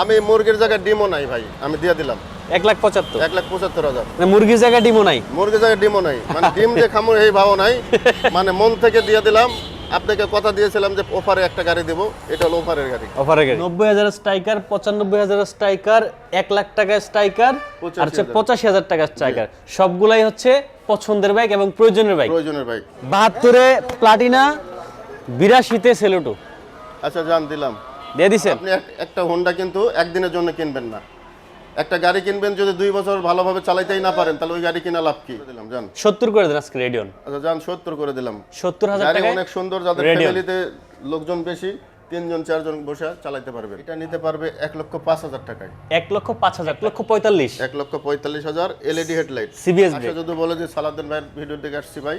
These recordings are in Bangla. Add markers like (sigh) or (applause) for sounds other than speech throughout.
আমি মুরগির জায়গায় ডিমও নাই ভাই আমি দিয়ে দিলাম। এক লাখ পঁচাত্তর। এক লাখ পঁচাত্তর হাজার। মানে মুরগির জায়গায় ডিমও নাই? মুরগির জায়গায় ডিমও নাই। মানে ডিম যে খামো এই ভাবও নাই। মানে মন থেকে দিয়ে দিলাম। আপনাকে কথা দিয়েছিলাম যে অফারে একটা গাড়ি দেবো। এটা হলো অফারের গাড়ি। অফারে গাড়ি। নব্বই হাজার স্ট্রাইকার পঁচানব্বই হাজার স্ট্রাইকার এক লাখ টাকা স্ট্রাইকার আর হচ্ছে পঁচাশি হাজার টাকা স্ট্রাইকার। সবগুলাই হচ্ছে পছন্দের বাইক এবং প্রয়োজনের বাইক প্রয়োজনের বাইক বাহাত্তরে প্লাটিনা বিরাশিতে সেলোটো আচ্ছা জান দিলাম। দিয়ে দিছেন? আপনি একটা হোন্ডা কিন্তু একদিনের জন্য কিনবেন না। একটা গাড়ি কিনবেন যদি দুই বছর ভালোভাবে চালাইতেই না পারেন তাহলে ওই গাড়ি কিনা লাভ কি? দিলাম জান। সত্তর করে দেন আজকে রেডিয়ন। আচ্ছা জান সত্তর করে দিলাম। সত্তর হাজার গাড়ি টাকা অনেক সুন্দর যাদের ফ্যামিলিতে লোকজন বেশি তিনজন চারজন বসে চালাইতে পারবে। এটা নিতে পারবে এক লক্ষ পাঁচ হাজার টাকায়। এক লক্ষ পাঁচ হাজার এক লক্ষ পঁয়তাল্লিশ। এক লক্ষ পঁয়তাল্লিশ হাজার এলইডি হেডলাইট সিবিএস যদি বলে যে সালাদ্দিন ভাইয়ের ভিডিও দেখে আসছি ভাই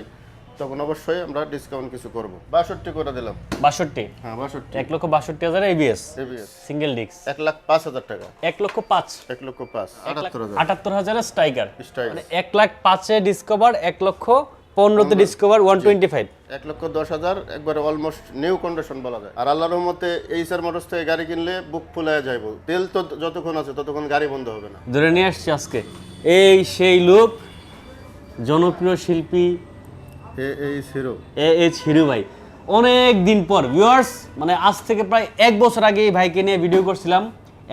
তখন অবশ্যই আমরা ডিসকাউন্ট কিছু করব। বাষট্টি করে দিলাম। বাষট্টি? হ্যাঁ বাষট্টি। এক লক্ষ বাষট্টি হাজার এবিএস এবিএস সিঙ্গেল ডিস্ক এক লাখ পাঁচ হাজার টাকা। এক লক্ষ পাঁচ। এক লক্ষ পাঁচ। আটাত্তর হাজার। আটাত্তর হাজারের স্ট্রাইকার মানে এক লাখ পাঁচে ডিসকভার এক লক্ষ পনেরোতে ডিসকভার ওয়ান টোয়েন্টি ফাইভ এক লক্ষ দশ হাজার একবারে অলমোস্ট নিউ কন্ডিশন বলা যায়। আর আল্লাহর মতে রহমতে এইচআর মোটরস থেকে গাড়ি কিনলে বুক ফুলায় যাইব তেল তো যতক্ষণ আছে ততক্ষণ গাড়ি বন্ধ হবে না। ধরে নিয়ে আসছি আজকে। এই সেই লোক জনপ্রিয় শিল্পী এ এইচ হিরু ভাই। অনেক দিন পর ভিউয়ার্স মানে আজ থেকে প্রায় এক বছর আগে এই ভাইকে নিয়ে ভিডিও করছিলাম।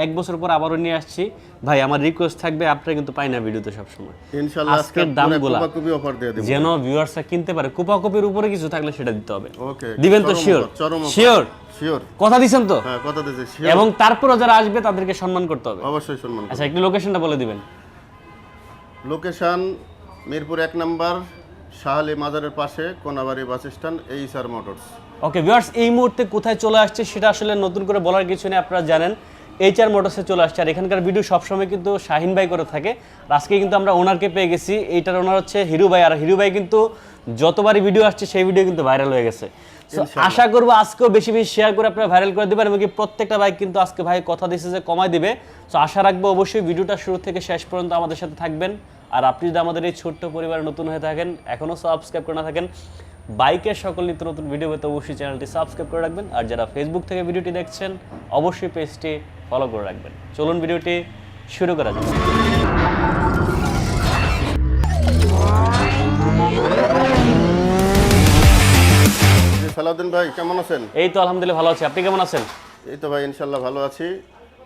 এক বছর পর আবারও নিয়ে আসছি। ভাই আমার রিকোয়েস্ট থাকবে আপনারা কিন্তু পাই না ভিডিওতে সবসময়। ইনশাআল্লাহ আজকের দামগুলা খুবই অফার দিয়ে দেব। যেন ভিউয়ার্সরা কিনতে পারে। কোপাকপির উপরে কিছু থাকলে সেটা দিতে হবে। ওকে দিবেন তো শিওর শিওর শিওর কথা দিছেন তো? হ্যাঁ কথা দিয়েছি শিওর এবং তারপরও যারা আসবে তাদেরকে সম্মান করতে হবে। অবশ্যই সম্মান আচ্ছা একটু লোকেশনটা বলে দিবেন। লোকেশন মিরপুর এক নাম্বার শাহালি মাজারের পাশে Konabari bus stand HR motors. Okay viewers এই মুহূর্তে কোথায় চলে আসছে সেটা আসলে নতুন করে বলার কিছু নেই আপনারা জানেন। এইচআর মোটরসে চলে আসছে আর এখানকার ভিডিও সবসময় কিন্তু শাহিন ভাই করে থাকে। আজকে কিন্তু আমরা ওনারকে পেয়ে গেছি এইটার ওনার হচ্ছে হিরু ভাই। আর হিরু ভাই কিন্তু যতবারই ভিডিও আসছে সেই ভিডিও কিন্তু ভাইরাল হয়ে গেছে। আশা করব আজকেও বেশি বেশি শেয়ার করে আপনারা ভাইরাল করে দেবেন এবং কি প্রত্যেকটা বাইক কিন্তু আজকে ভাই কথা দিয়েছে যে কমায় দিবে। তো আশা রাখব অবশ্যই ভিডিওটা শুরু থেকে শেষ পর্যন্ত আমাদের সাথে থাকবেন। আর আপনি যদি আমাদের এই ছোট্ট পরিবারে নতুন হয়ে থাকেন এখনও সাবস্ক্রাইব করে না থাকেন বাইকের সকল নিত্য নতুন ভিডিও পেতে অবশ্যই চ্যানেলটি সাবস্ক্রাইব করে রাখবেন। আর যারা ফেসবুক থেকে ভিডিওটি দেখছেন অবশ্যই পেজটি ফলো করে রাখবেন। চলুন ভিডিওটি শুরু করা যাক। সালাউদ্দিন ভাই কেমন আছেন? এই তো আলহামদুলিল্লাহ ভালো আছি। আপনি কেমন আছেন? এই তো ভাই ইনশাল্লাহ ভালো আছি।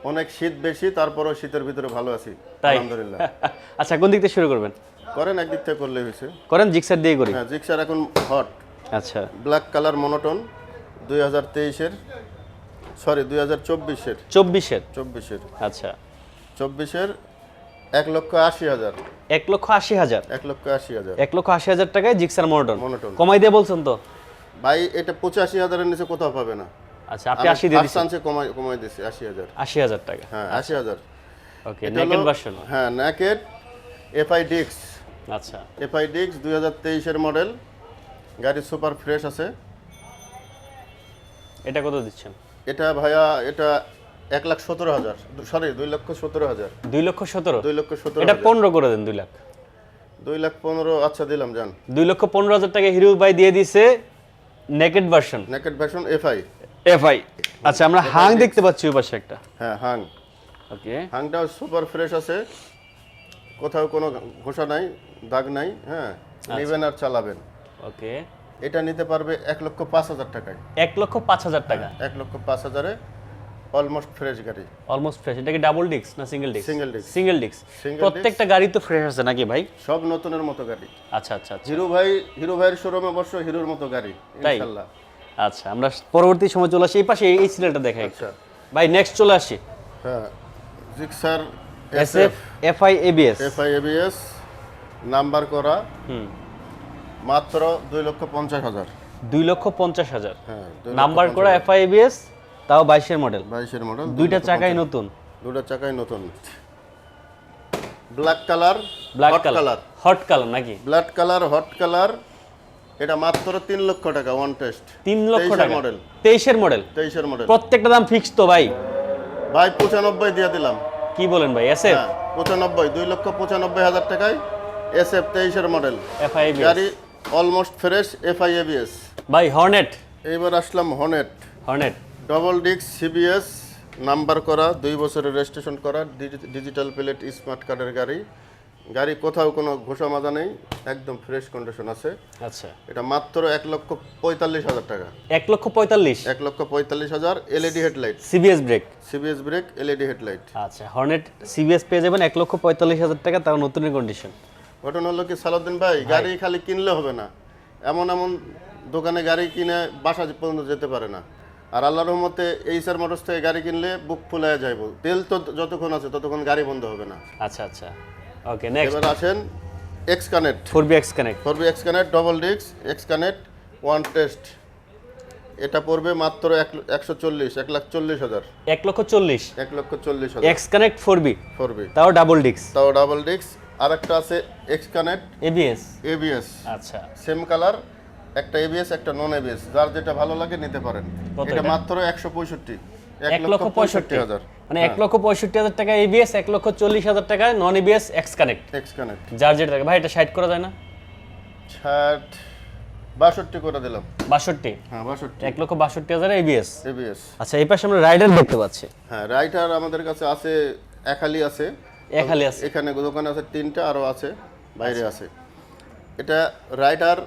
অনেক শীত বেশি তারপরও শীতের ভিতরে ভালো আছি। আলহামদুলিল্লাহ। (laughs) আচ্ছা কোন দিক থেকে শুরু করবেন? করেন একদিক থেকে করলে হয়েছে। করেন জিক্সার দিয়ে করি। হ্যাঁ জিক্সার এখন হট আচ্ছা। ব্ল্যাক কালার মনোটন দুই হাজার তেইশের সরি দুই হাজার চব্বিশের। চব্বিশের? চব্বিশের। আচ্ছা। চব্বিশের এক লক্ষ আশি হাজার। এক লক্ষ আশি হাজার? এক লক্ষ আশি হাজার। এক লক্ষ আশি হাজার টাকায় জিক্সার মনোটন মনোটন কমাই দিয়ে বলছেন তো? ভাই এটা পঁচাশি হাজারের নিচে কোথাও পাবে না। আচ্ছা আপনি আশি দিয়ে দিচ্ছেন চান্সে কমাই কমাই দিছি আশি হাজার। আশি হাজার টাকা। হ্যাঁ আশি হাজার। ওকে নেকেট ভার্সন হ্যাঁ ন্যাকেট এফআই ডিক্স আচ্ছা। এফআই ডিক্স দুই হাজার তেইশের মডেল গাড়ি সুপার ফ্রেশ আছে। এটা কত দিচ্ছেন? এটা ভাইয়া এটা এক লাখ সতেরো হাজার। সরি দুই লক্ষ সতেরো হাজার। দুই লক্ষ সতেরো? দুই লক্ষ সতেরো এটা পনেরো করে দেন দুই লাখ। দুই লাখ পনেরো আচ্ছা দিলাম যান। দুই লক্ষ পনেরো হাজার টাকা হিরো বাই দিয়ে দিছে naked version naked version FI FI আচ্ছা আমরা হাং দেখতে পাচ্ছি ওই পাশে একটা। হ্যাঁ হাং। ওকে। হাংটাও সুপার ফ্রেশ আছে। কোথাও কোনো ঘোষা নাই দাগ নাই হ্যাঁ? আচ্ছা। নেবেন আর চালাবেন। ওকে। এটা নিতে পারবে এক লক্ষ পাঁচ হাজার টাকায়। এক লক্ষ পাঁচ হাজার টাকা? এক লক্ষ পাঁচ হাজারে অলমোস্ট ফ্রেশ গাড়ি। অলমোস্ট ফ্রেশ এটা কি ডাবল ডিস্ক না single disc Single disc। Single disc প্রত্যেকটা গাড়ি তো ফ্রেশ আছে নাকি ভাই? সব নতুনের মতো গাড়ি। আচ্ছা আচ্ছা আচ্ছা। হিরো ভাই হিরো ভাইয়ের শোরুমে অবশ্য হিরোর মতো গাড়ি তাই? আচ্ছা আমরা পরবর্তী সময় চলে আসি। এই পাশে এই সিরিয়ালটা দেখাই। আচ্ছা। ভাই নেক্সট চলে আসি। হ্যাঁ Gixxer S F F I ABS. FI ABS number করা। হুম। মাত্র দুই লক্ষ পঞ্চাশ হাজার। দুই লক্ষ পঞ্চাশ হাজার। হ্যাঁ নাম্বার করা এফ আই এবিএস তাও বাইশের মডেল বাইশের মডেল দুইটা চাকাই নতুন। দুটা চাকাই নতুন। Black colour black colour. Colour hot colour নাকি? ব্ল্যাক কালার হট কালার এটা মাত্র তিন লক্ষ টাকা ওয়ান টেস্ট তিন লক্ষ টাকা। মডেল তেইশের মডেল তেইশের মডেল প্রত্যেকটা দাম ফিক্স তো ভাই। ভাই পঁচানব্বই দিয়ে দিলাম। কি বলেন ভাই এস এফ হ্যাঁ পঁচানব্বই দুই লক্ষ পঁচানব্বই হাজার টাকায় এস এফ তেইশের মডেল এফ আই এবিএস গাড়ি অলমোস্ট ফ্রেশ এফআই এবিএস ভাই হর্নেট এইবার আসলাম হনেট হর্নেট ডবল ডিক্স সিবিএস নাম্বার করা দুই বছরের রেজিস্ট্রেশন করা ডিজিটাল প্লেট স্মার্ট কার্ডের গাড়ি। গাড়ি কোথাও কোনো ঘোষা মাজা নেই একদম ফ্রেশ কন্ডিশন আছে। আচ্ছা। এটা মাত্র এক লক্ষ পঁয়তাল্লিশ হাজার টাকা। এক লক্ষ পঁয়তাল্লিশ? এক লক্ষ পঁয়তাল্লিশ হাজার LED headlight CBS brake CBS brake LED headlight আচ্ছা হর্নেট সিবিএস পেয়ে যাবেন এক লক্ষ পঁয়তাল্লিশ হাজার টাকা তাও নতুনের কন্ডিশন ঘটনা হলো কি সালাউদ্দিন ভাই গাড়ি খালি কিনলে হবে না। এমন এমন দোকানে গাড়ি কিনে বাসা পর্যন্ত যেতে পারে না। আর আল্লাহর রহমতে এই স্যার মোটরস থেকে গাড়ি কিনলে বুক ফুলে যাইব। তেল তো যতক্ষণ আছে ততক্ষণ গাড়ি বন্ধ হবে না। আচ্ছা আচ্ছা। ওকে নেক্সট এবার আসেন X connect four B X connect পড়বে X connect double disc X connect one test এটা পড়বে মাত্র এক একশো চল্লিশ এক লাখ চল্লিশ হাজার। এক লক্ষ চল্লিশ। এক লক্ষ চল্লিশ হাজার। এক্স কানেক্ট ফোর বি পড়বে তাও ডাবল ডিক্স তাও ডাবল ডিস্ক আর একটা আছে এক্স কানেক্ট এবিএস এবিএস আচ্ছা। সেম কালার একটা এবিএস একটা নন এবিএস যার যেটা ভালো লাগে নিতে পারেন। এটা? মাত্র একশো পঁয়ষট্টি। এক লক্ষ পঁয়ষট্টি। হাজার। মানে এক লক্ষ পঁয়ষট্টি হাজার টাকা এবিএস এক লক্ষ চল্লিশ হাজার টাকা non ABS X connect X connect যার যেটা থাকে। ভাই এটা সাইড করা যায় না? ষাট বাষট্টি করে দিলাম। বাষট্টি? হ্যাঁ বাষট্টি। এক লক্ষ বাষট্টি হাজার এবিএস এবিএস আচ্ছা এই পাশে আমরা রাইডার দেখতে পাচ্ছি। হ্যাঁ রাইডার আমাদের কাছে আছে একালি আছে। এখালি আছে। এখানে দোকানে আছে তিনটা আরও আছে বাইরে আছে। এটা রাইডার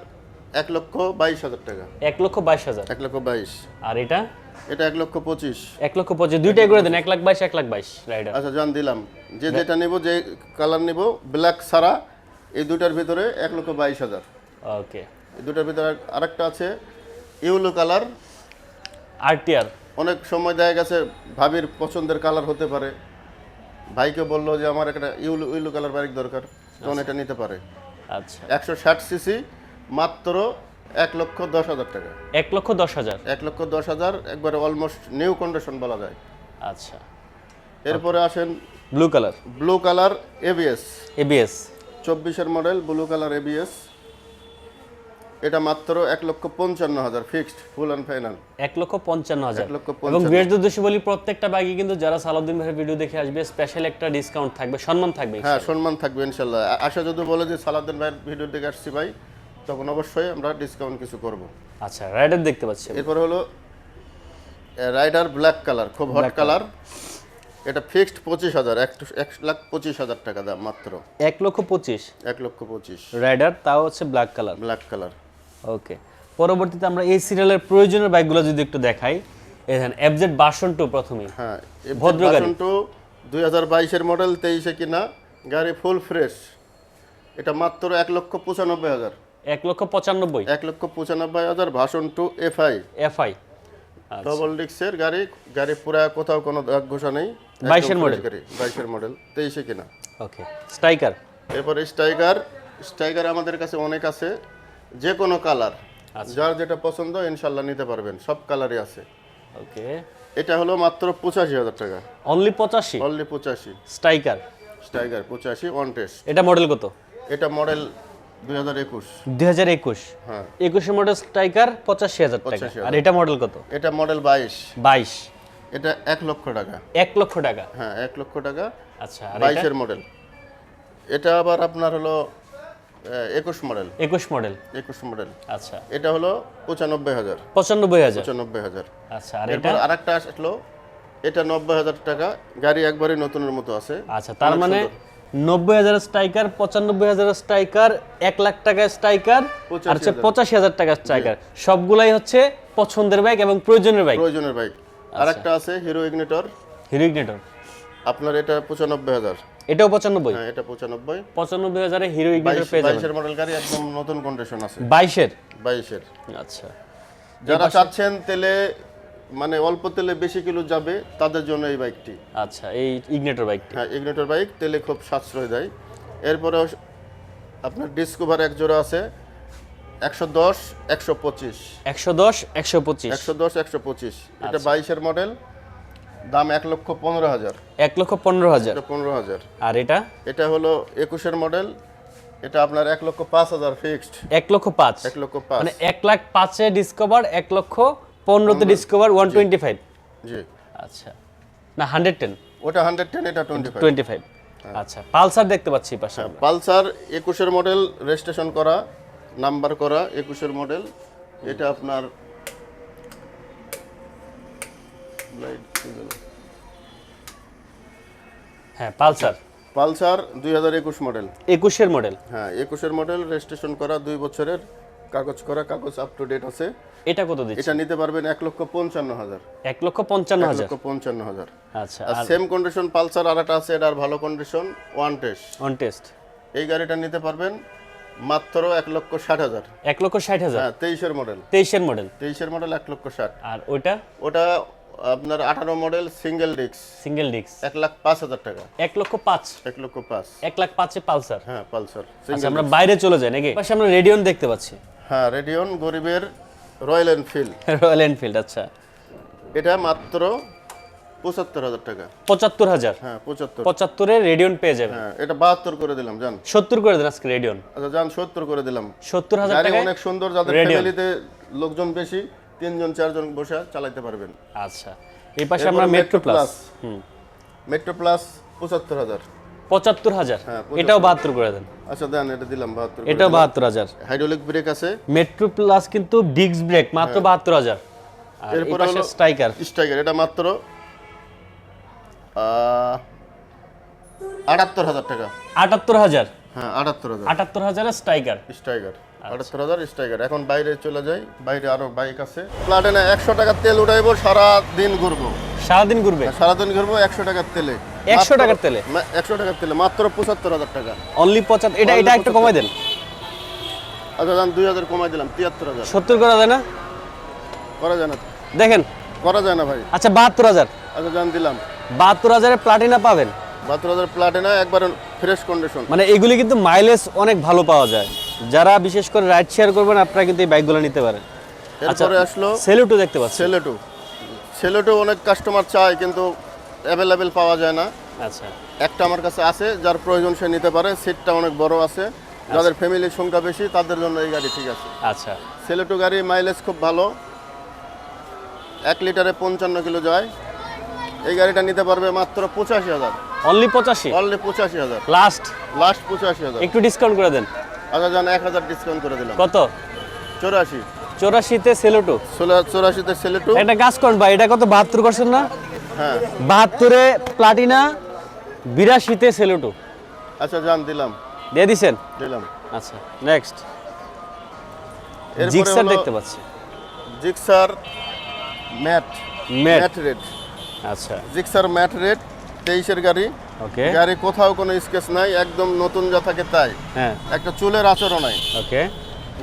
এক লক্ষ বাইশ হাজার টাকা। এক লক্ষ বাইশ হাজার। এক লক্ষ বাইশ। আর এটা? এটা এক লক্ষ পঁচিশ। এক লক্ষ পঁচিশ দুইটাই করে দেন এক লাখ বাইশ এক লাখ বাইশ রাইডার আচ্ছা জান দিলাম। যে যেটা নিব যে কালার নিব ব্ল্যাক সারা এই দুটার ভিতরে এক লক্ষ বাইশ হাজার। ওকে। এই দুটার ভিতরে আরেকটা আছে ইউলো কালার আরটিআর অনেক সময় দেখা গেছে ভাবির পছন্দের কালার হতে পারে। ভাইকে বলল যে আমার একটা ইউলো ইউলো কালার বাইক দরকার। তখন এটা নিতে পারে। আচ্ছা। একশো ষাট সিসি মাত্র এক লক্ষ দশ হাজার টাকা। এক লক্ষ দশ হাজার? এক লক্ষ দশ হাজার একবারে অলমোস্ট নিউ কন্ডিশন বলা যায়। আচ্ছা। এরপরে আসেন blue colour blue colour ABS ABS চব্বিশের মডেল ব্লু কালার এবিএস এটা মাত্র এক লক্ষ পঞ্চান্ন হাজার ফিক্সড ফুল অ্যান্ড ফাইনাল এক লক্ষ পঞ্চান্ন হাজার। এক লক্ষ এবং পঞ্চান্ন বিয়ের বলি প্রত্যেকটা বাইকে কিন্তু যারা সালাউদ্দিন ভাইয়ের ভিডিও দেখে আসবে স্পেশাল একটা ডিসকাউন্ট থাকবে সম্মান থাকবে হ্যাঁ সম্মান থাকবে ইনশাল্লাহ। আশা যদি বলে যে সালাদ্দিন ভাইয়ের ভিডিও দেখে আসছি ভাই তখন অবশ্যই আমরা ডিসকাউন্ট কিছু করব। আচ্ছা রাইডার দেখতে পাচ্ছি এরপরে হলো রাইডার ব্ল্যাক কালার খুব হট কালার এটা ফিক্সড পঁচিশ হাজার এক লাখ পঁচিশ হাজার টাকা দাম মাত্র। এক লক্ষ পঁচিশ? এক লক্ষ পঁচিশ। রাইডার তাও হচ্ছে black colour black colour okay পরবর্তীতে আমরা এই সিরিয়ালের প্রয়োজনীয় বাইকগুলো যদি একটু দেখাই এখানে এফজেড বাসন টু প্রথমে হ্যাঁ ভদ্র গাড়ি। টু দুই হাজার বাইশের মডেল তেইশে কিনা গাড়ি ফুল ফ্রেশ এটা মাত্র এক লক্ষ পঁচানব্বই হাজার। এক লক্ষ পঁচানব্বই। এক লক্ষ পঁচানব্বই হাজার version two FI FI double ডিক্সের গাড়ি গাড়ি পুরা কোথাও কোনো দাগ ঘোষা নেই। একদম 22 এর fresh model। গাড়ি বাইশের মডেল তেইশে কিনা। ওকে স্ট্রাইকার এরপরে স্ট্রাইকার স্ট্রাইকার আমাদের কাছে অনেক আছে যে কোনো কালার আচ্ছা। যার যেটা পছন্দ ইনশাল্লাহ নিতে পারবেন সব কালারই আছে। ওকে এটা হলো মাত্র পঁচাশি হাজার টাকা। অনলি পঁচাশি? অনলি পঁচাশি। স্ট্রাইকার স্ট্রাইকার পঁচাশি ওয়ান টেস্ট এটা মডেল কত? এটা মডেল দুই হাজার একুশ। দুই হাজার একুশ। হ্যাঁ। একুশে মডেল স্ট্রাইকার পঁচাশি হাজার টাকা। আর এটা মডেল কত? এটা মডেল বাইশ। বাইশ। এটা এক লক্ষ টাকা। এক লক্ষ টাকা? হ্যাঁ এক লক্ষ টাকা। আচ্ছা বাইশের মডেল এটা আবার আপনার হলো একুশ মডেল একুশ মডেল একুশ মডেল আচ্ছা। এটা হলো পঁচানব্বই হাজার। পঁচানব্বই হাজার? পঁচানব্বই হাজার। আচ্ছা আর এটা? আরেকটা আসলো এটা নব্বই হাজার টাকা। গাড়ি একবারই নতুনের মতো আছে। আচ্ছা তার মানে। নব্বই হাজার স্ট্রাইকার পঁচানব্বই হাজার স্ট্রাইকার এক লাখ টাকা স্ট্রাইকার আর হচ্ছে পঁচাশি হাজার টাকা স্ট্রাইকার। সবগুলাই হচ্ছে পছন্দের বাইক এবং প্রয়োজনের বাইক। প্রয়োজনের বাইক। আরেকটা আছে হিরো ইগনিটর। Hero ignitor. আপনার এটা পঁচানব্বই হাজার। এটাও পঁচানব্বই? হ্যাঁ এটা পঁচানব্বই। পঁচানব্বই হাজারে হিরো ইগনিটর পেয়ে যাবেন। বাইশের মডেল গাড়ি একদম নতুন কন্ডিশন আছে। বাইশের? বাইশের। আচ্ছা। যারা চাচ্ছেন তেলে মানে অল্প তেলে বেশি কিলো যাবে তাদের জন্য এই বাইকটি। আচ্ছা এই ইগনেটর বাইকটি। হ্যাঁ ইগনেটর বাইক তেলে খুব সাশ্রয় দেয়। এরপরে আপনার ডিসকভার এক জোড়া আছে একশো দশ একশো পঁচিশ। একশো দশ একশো পঁচিশ। একশো দশ একশো পঁচিশ। এটা আচ্ছা। বাইশের মডেল দাম এক লক্ষ পনেরো হাজার। এক লক্ষ পনেরো হাজার। পনেরো হাজার। আর এটা? এটা হলো একুশের মডেল এটা আপনার এক লক্ষ পাঁচ হাজার ফিক্সড এক লক্ষ পাঁচ। এক লক্ষ পাঁচ। মানে এক লাখ পাঁচে ডিসকভার এক লক্ষ পনেরোতে ডিসকভার ওয়ান টোয়েন্টি ফাইভ জি। আচ্ছা। না হান্ড্রেড টেন ওটা হান্ড্রেড টেন এটা টোয়েন্টি ফাইভ টোয়েন্টি ফাইভ আচ্ছা পালসার দেখতে পাচ্ছি পাশে পালসার একুশের মডেল রেজিস্ট্রেশন করা নাম্বার করা একুশের মডেল। এটা আপনার? হ্যাঁ পালসার। পালসার দুই হাজার একুশ মডেল। একুশের মডেল। হ্যাঁ একুশের মডেল রেজিস্ট্রেশন করা দুই বছরের। কাগজ করা কাগজ আপ টু ডেট আছে। এটা কত দিচ্ছে এটা নিতে পারবেন এক লক্ষ পঞ্চান্ন হাজার। এক লক্ষ পঞ্চান্ন হাজার? লক্ষ পঞ্চান্ন হাজার। আচ্ছা আর আর সেম কন্ডিশন পালসার আর একটা আছে এটার ভালো condition one test on test এই গাড়িটা নিতে পারবেন মাত্র এক লক্ষ ষাট হাজার। এক লক্ষ ষাট হাজার? হ্যাঁ তেইশের মডেল তেইশের মডেল তেইশের মডেল এক লক্ষ ষাট। আর ওইটা? ওটা আপনার আঠারো model single disc single disc এক লাখ পাঁচ হাজার টাকা। এক লক্ষ পাঁচ? এক লক্ষ পাঁচ। এক লাখ পাঁচে পালসার হ্যাঁ পালসার আচ্ছা আমরা বাইরে চলে যাই নাকি? পাশে আমরা রেডিয়ন দেখতে পাচ্ছি। হ্যাঁ রেডিয়ন গরিবের রয়্যাল এনফিল্ড। (laughs) রয়্যাল এনফিল্ড আচ্ছা। এটা মাত্র পঁচাত্তর হাজার টাকা। পঁচাত্তর হাজার? হ্যাঁ পঁচাত্তর। পঁচাত্তরে রেডিয়ন পেয়ে যাবেন। হ্যাঁ এটা বাহাত্তর করে দিলাম জান। সত্তর করে দেন আজকে রেডিয়ন। আচ্ছা জান সত্তর করে দিলাম। সত্তর হাজার টাকায় অনেক সুন্দর যাদের ফ্যামিলিতে লোকজন বেশি তিনজন চারজন বসে চালাতে পারবেন। আচ্ছা। এই পাশে আমরা Metro Plus Plus। Metro Plus পঁচাত্তর হাজার। পঁচাত্তর হাজার। হ্যাঁ, এটাও বাহাত্তর করে দেন। আচ্ছা দেন এটা দিলাম বাহাত্তর এটাও বাহাত্তর হাজার। হাইড্রোলিক ব্রেক আছে। মেট্রো প্লাস কিন্তু ডিস্ক ব্রেক মাত্র বাহাত্তর হাজার। এরপরে স্ট্রাইকার স্ট্রাইকার এটা মাত্র আটাত্তর হাজার টাকা। আটাত্তর হাজার। হ্যাঁ আটাত্তর হাজার। আটাত্তর হাজারের স্ট্রাইকার স্ট্রাইকার আটাত্তর হাজার স্ট্রাইকার এখন বাইরে চলে যাই বাইরে আরও বাইক আছে। প্লাটেনে একশো টাকার তেল উঠাইবো সারা দিন ঘুরবো। সারাদিন ঘুরবে? সারাদিন ঘুরবো একশো টাকার তেলে। 100 টাকার তেলে? একশো টাকার তেলে মাত্র পঁচাত্তর হাজার টাকা। অনলি পঁচাত্তর এটা এটা একটু কমাই দেন। আচ্ছা দাম দুই হাজার কমাই দিলাম তিয়াত্তর হাজার। সত্তর করা যায় না? করা যায় না। দেখেন। করা যায় না ভাই। আচ্ছা বাহাত্তর হাজার। আচ্ছা জান দিলাম। বাহাত্তর হাজারের প্লাটিনা পাবেন। বাহাত্তর হাজার প্লাটেনা একবার ফ্রেশ কন্ডিশন মানে এগুলি কিন্তু মাইলেজ অনেক ভালো পাওয়া যায়। যারা বিশেষ করে রাইড শেয়ার করবেন আপনারা কিন্তু এই বাইকগুলো নিতে পারেন। আচ্ছা আসলো সেলুটু দেখতে পাচ্ছি। সেলেটু সেলেটু অনেক কাস্টমার চায় কিন্তু অ্যাভেলেবেল পাওয়া যায় না। আচ্ছা। একটা আমার কাছে আছে যার প্রয়োজন সে নিতে পারে সিটটা অনেক বড় আছে। যাদের ফ্যামিলির সংখ্যা বেশি তাদের জন্য এই গাড়ি ঠিক আছে। আচ্ছা। সেলেটু গাড়ি মাইলেজ খুব ভালো। এক লিটারে পঞ্চান্ন কিলো যায়। এই গাড়িটা নিতে পারবে মাত্র পঁচাশি হাজার। অনলি পঁচাশি? অনলি পঁচাশি হাজার। লাস্ট লাস্ট পঁচাশি হাজার। একটু ডিসকাউন্ট করে দেন। আচ্ছা জান এক হাজার ডিসকাউন্ট করে দিলাম। কত? চৌরাশি। চৌরাশিতে সেলুটু চৌরাশিতে সেলেটু একটা কাজ করুন ভাই? এটা কত বাহাত্তর করছেন না? হ্যাঁ। বাহাত্তরে প্লাটিনা বিরাশিতে সেলুটু আচ্ছা জান দিলাম। দিয়ে দিছেন? দিলাম। আচ্ছা নেক্সট জিক্সার দেখতে পাচ্ছি। Gixxer matte. Matte. Matte rate. আচ্ছা। জিক্সার ম্যাট রেট তেইশের গাড়ি। ওকে। গাড়ি কোথাও কোনো স্কেচ নাই একদম নতুন যা থাকে তাই। হ্যাঁ। একটা চুলের আচরণ নাই। ওকে।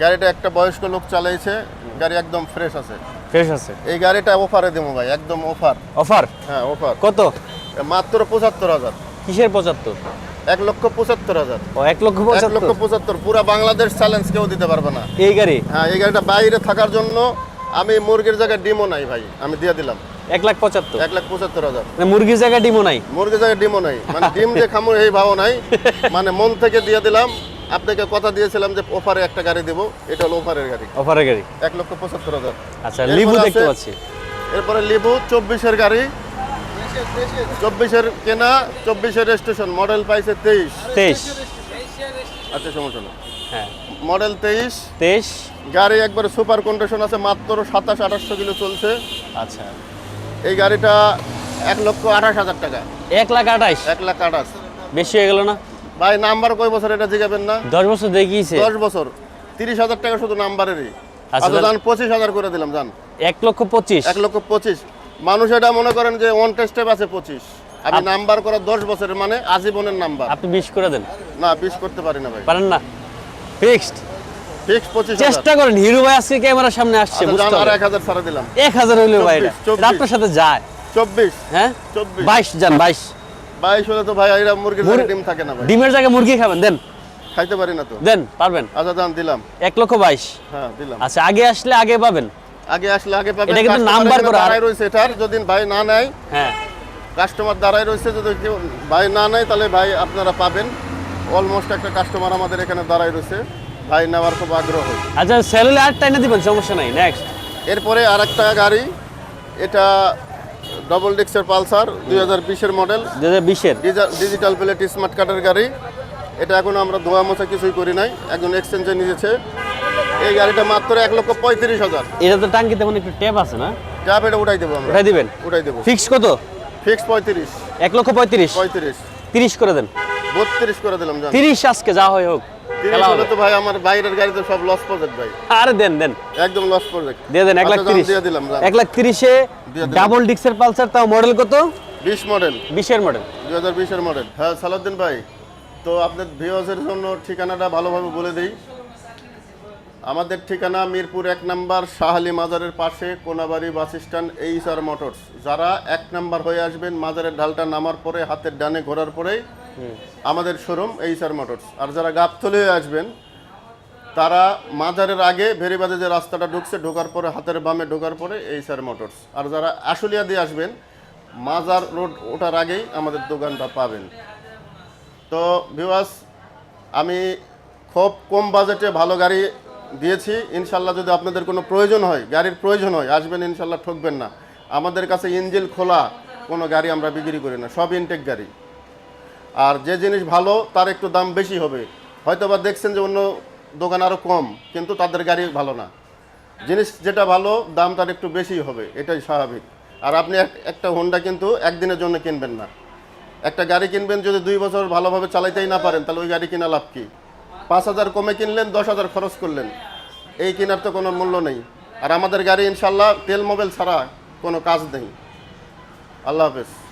গাড়িটা একটা বয়স্ক লোক চালাইছে গাড়ি একদম ফ্রেশ আছে। ফ্রেশ আছে? এই গাড়িটা অফারে দেবো ভাই একদম অফার অফার হ্যাঁ অফার কত? মাত্র পঁচাত্তর হাজার। কিসের পঁচাত্তর? এক লক্ষ পঁচাত্তর হাজার। ও এক লক্ষ এক পঁচাত্তর লক্ষ পঁচাত্তর? পুরা বাংলাদেশ চ্যালেঞ্জ কেউ দিতে পারবে না। এই গাড়ি? হ্যাঁ এই গাড়িটা বাইরে থাকার জন্য আমি মুরগির জায়গায় ডিমও নাই ভাই আমি দিয়ে দিলাম। এক লাখ পঁচাত্তর? এক লাখ পঁচাত্তর হাজার। মানে মুরগির জায়গায় ডিমও নাই? মুরগির জায়গায় ডিমও নাই। মানে ডিম যে খামো এই ভাবও নাই। মানে মন থেকে দিয়ে দিলাম। আপনাকে কথা দিয়েছিলাম যে অফারে একটা গাড়ি দেবো এটা হলো অফারের গাড়ি। অফারের গাড়ি? এক লক্ষ পঁচাত্তর হাজার। আচ্ছা লিবু দেখতে পাচ্ছি। এরপরে লিবু চব্বিশের গাড়ি। চব্বিশের কেনা চব্বিশের রেজিস্ট্রেশন মডেল পাইছে তেইশ। তেইশ। আচ্ছা সমস্যা নেই হ্যাঁ। মডেল তেইশ। তেইশ। গাড়ি একবারে সুপার কন্ডিশন আছে মাত্র সাতাশ আঠাশশো কিলো চলছে। আচ্ছা। এই গাড়িটা এক লক্ষ আঠাশ হাজার টাকা। এক লাখ আঠাইশ এক লাখ আঠাশ। বেশি হয়ে গেল না? ভাই নাম্বার কয় বছর এটা জিগাবেন না? দশ বছর দেখিয়েছে। দশ বছর। তিরিশ হাজার টাকা শুধু নাম্বারেরই। আচ্ছা, আচ্ছা জান পঁচিশ হাজার করে দিলাম জান এক লক্ষ পঁচিশ। এক লক্ষ পঁচিশ। মানুষ এটা মনে করেন যে ওয়ান টেস্টে আছে পঁচিশ। আমি নাম্বার করা দশ বছরের মানে আজীবনের নাম্বার। আপনি বিশ করে দেন। না বিশ করতে পারি না ভাই। পারেন না। ফিক্সড। চেষ্টা করেন হিরো ভাই আজকে ক্যামেরার সামনে আসছে আচ্ছা, বুঝতে জান, আর এক হাজার ছাড়া দিলাম। এক হাজার হইল ভাই এটা। আপনার সাথে যায়। চব্বিশ। হ্যাঁ? চব্বিশ। বাইশ যান বাইশ। বাইশ হলে তো ভাই এরা মুরগির ডিম থাকে না ভাই। ডিমের জায়গায় মুরগি খাবেন দেন? খাইতে পারি না তো। দেন পারবেন? আচ্ছা জান দিলাম। এক লক্ষ বাইশ। হ্যাঁ দিলাম। আচ্ছা আগে আসলে আগে পাবেন। আগে আসলে আগে পাবেন। এটা কিন্তু নাম্বার করা দাঁড়ায় রয়েছে এটার যদি ভাই না নেয়। হ্যাঁ। কাস্টমার দাঁড়ায় রয়েছে যদি কেউ ভাই না নেয় তাহলে ভাই আপনারা পাবেন। অলমোস্ট একটা কাস্টমার আমাদের এখানে দাঁড়ায় রয়েছে। ভাই নেওয়ার খুব আগ্রহ। আচ্ছা সেলুলে আর টাইনা দিবেন সমস্যা নাই নেক্সট এরপরে আর একটা গাড়ি। এটা ডবল ডিক্সের পালসার দুই হাজার বিশের মডেল দু হাজার বিশের? ডিজিটাল প্লেট স্মার্ট কার্ডের গাড়ি। এটা এখন আমরা ধোয়া মোছা কিছুই করি নাই একজন এক্সচেঞ্জে নিয়েছে। এই গাড়িটা মাত্র এক লক্ষ পঁয়ত্রিশ হাজার। এটা তো টাঙ্কিতে মনে একটু ট্যাপ আছে না? ট্যাপ এটা উঠাই দেবো উঠাই দিবেন? উঠাই দেবো। ফিক্স কত? ফিক্স পঁয়ত্রিশ। এক লক্ষ পঁয়ত্রিশ? পঁয়ত্রিশ। তিরিশ করে দেন। বত্রিশ করে দিলাম তিরিশ আজকে যা হয় হোক। খেলা হবে। তো ভাই আমার বাইরের গাড়িতে সব লস প্রজেক্ট ভাই। আরে দেন দেন। একদম লস প্রজেক্ট দিয়ে দেন এক লাখ তিরিশ। দিয়ে দিলাম জান। লাখ তিরিশে দিয়ে ডাবল ডিক্সের পালসার তাও মডেল কত? বিশ মডেল বিশের মডেল দুই হাজার মডেল হ্যাঁ সালাউদ্দিন ভাই তো আপনার জন্য ঠিকানাটা ভালোভাবে বলে দিই। আমাদের ঠিকানা মিরপুর এক নাম্বার শাহালি মাজারের পাশে Konabari bus stand HR motors. যারা এক নাম্বার হয়ে আসবেন মাজারের ঢালটা নামার পরে হাতের ডানে ঘোরার পরেই আমাদের শোরুম এইচআর মোটরস আর যারা গাবতলি আসবেন, তারা মাজারের আগে ভেরিবাদে যে রাস্তাটা ঢুকছে, ঢোকার পরে, হাতের বামে ঢোকার পরে এইচআর মোটরস আর যারা আশুলিয়া দিয়ে আসবেন, মাজার রোড ওঠার আগেই আমাদের দোকানটা পাবেন। তো ভিওয়াস আমি খুব কম বাজেটে ভালো গাড়ি দিয়েছি। ইনশাল্লাহ যদি আপনাদের কোনো প্রয়োজন হয়, গাড়ির প্রয়োজন হয়, আসবেন ইনশাল্লাহ, ঠকবেন না। আমাদের কাছে ইঞ্জিল খোলা, কোনো গাড়ি আমরা বিক্রি করি না, সব ইনটেক গাড়ি। আর যে জিনিস ভালো, তার একটু দাম বেশি হবে। হয়তো বা দেখছেন যে অন্য দোকান আরও কম, কিন্তু তাদের গাড়ি ভালো না। জিনিস যেটা ভালো, দাম তার একটু বেশি হবে, এটাই স্বাভাবিক। আর আপনি এক- একটা হোন্ডা কিন্তু একদিনের জন্য কিনবেন না। একটা গাড়ি কিনবেন, যদি দুই বছর ভালোভাবে চালাইতেই না পারেন, তাহলে ওই গাড়ি কিনা লাভ কী? পাঁচ হাজার কমে কিনলেন, দশ হাজার খরচ করলেন। এই কেনার তো কোনো মূল্য নেই। আর আমাদের গাড়ি ইনশাল্লাহ তেল মোবাইল ছাড়া কোনো কাজ নেই। আল্লাহ হাফেজ।